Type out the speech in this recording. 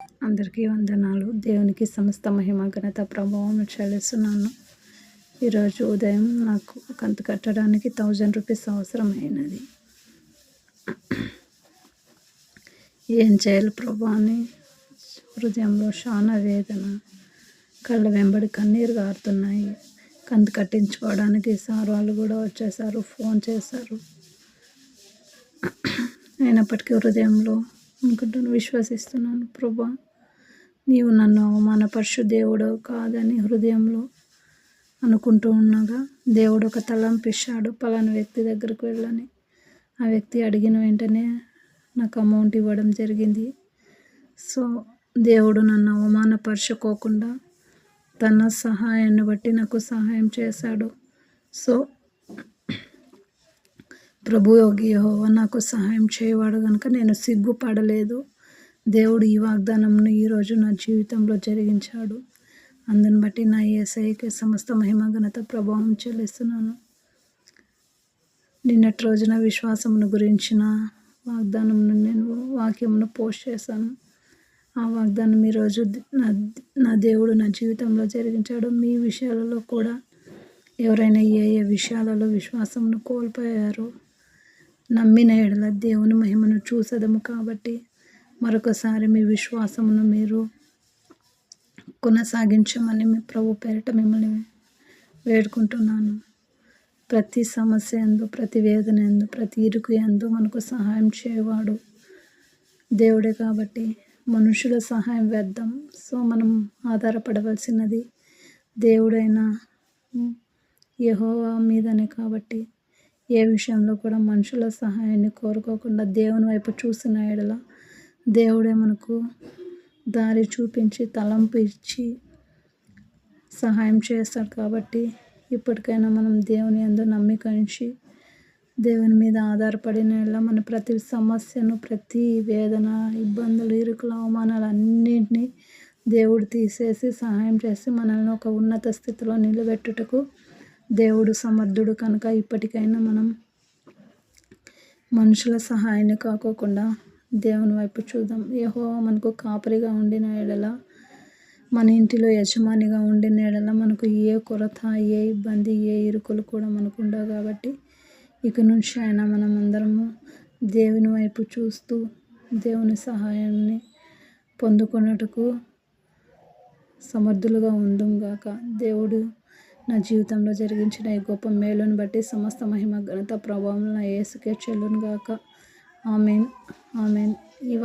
అందరికీ వందనాలు. దేవునికి సమస్త మహిమ ఘనత ప్రభావం చెల్లిస్తున్నాను. ఈరోజు ఉదయం నాకు కంతు కట్టడానికి థౌజండ్ రూపీస్ అవసరమైనది. ఏం చేయాలి ప్రభా అని? హృదయంలో చాలా వేదన కళ్ళ వెంబడి కన్నీరు గారుతున్నాయి. కంతు కట్టించుకోవడానికి సార్ వాళ్ళు కూడా వచ్చేసారు ఫోన్ చేశారు. అయినప్పటికీ హృదయంలో అనుకుంటాను విశ్వసిస్తున్నాను ప్రభా. నీవు నన్ను అవమానపరచు దేవుడు కాదని హృదయంలో అనుకుంటూ ఉండగా దేవుడు ఒక తలంపిస్తాడు పలానా వ్యక్తి దగ్గరకు వెళ్ళని. ఆ వ్యక్తి అడిగిన వెంటనే నాకు అమౌంట్ ఇవ్వడం జరిగింది. సో దేవుడు నన్ను అవమానపరచుకోకుండా తన సహాయాన్ని బట్టి నాకు సహాయం చేశాడు. సో ప్రభు యోగి యహోవా నాకు సహాయం చేయవాడు కనుక నేను సిగ్గుపడలేదు. దేవుడు ఈ వాగ్దానంను ఈరోజు నా జీవితంలో జరిగించాడు. అందుని బట్టి నా ఏసఐకి సమస్త మహిమ ఘనత ప్రభావం చెల్లిస్తున్నాను. నిన్నటి రోజున విశ్వాసమును గురించిన వాగ్దానంను నేను వాక్యమును పోస్ట్ చేశాను. ఆ వాగ్దానం ఈరోజు నా నా దేవుడు నా జీవితంలో జరిగించాడు. మీ విషయాలలో కూడా ఎవరైనా ఏ ఏ విషయాలలో విశ్వాసమును కోల్పోయారో? నమ్మిన ఎడల దేవుని మహిమను చూసదము కాబట్టి మరొకసారి మీ విశ్వాసమును మీరు కొనసాగించమని మీ ప్రభు పేరిట మిమ్మల్ని వేడుకుంటున్నాను. ప్రతి సమస్య ఎందు ప్రతి వేదన ఎందు ప్రతి ఇరుకు ఎందు మనకు సహాయం చేయవాడు దేవుడే కాబట్టి మనుషుల సహాయం వేద్దాం. సో మనం ఆధారపడవలసినది దేవుడైన యహోవా మీదనే కాబట్టి ఏ విషయంలో కూడా మనుషుల సహాయాన్ని కోరుకోకుండా దేవుని వైపు చూసిన ఎడల దేవుడే మనకు దారి చూపించి తలంపు ఇచ్చి సహాయం చేస్తాడు కాబట్టి ఇప్పటికైనా మనం దేవుని ఎందు నమ్మిక ఉంచి దేవుని మీద ఆధారపడిన మన ప్రతి సమస్యను ప్రతి వేదన ఇబ్బందులు ఇరుకులు అవమానాలు అన్నింటినీ దేవుడు తీసేసి సహాయం చేసి మనల్ని ఒక ఉన్నత స్థితిలో నిలబెట్టుటకు దేవుడు సమర్థుడు కనుక ఇప్పటికైనా మనం మనుషుల సహాయాన్ని కాకోకుండా దేవుని వైపు చూద్దాం. ఏహో మనకు కాపరిగా ఉండిన ఎడల మన ఇంటిలో యజమానిగా ఉండిన ఎడల మనకు ఏ కొరత ఏ ఇబ్బంది ఏ ఇరుకులు కూడా మనకు ఉండవు కాబట్టి ఇక నుంచి అయినా మనం అందరము దేవుని వైపు చూస్తూ దేవుని సహాయాన్ని పొందుకున్నట్టుకు సమర్థులుగా ఉందాం దేవుడు నా జీవితంలో జరిగించిన ఈ గొప్ప మేలును బట్టి సమస్త మహిమ ఘనత ప్రభావం నా ఏసుకే చెల్లును గాక ఆమెన్. ఆమెన్. ఈ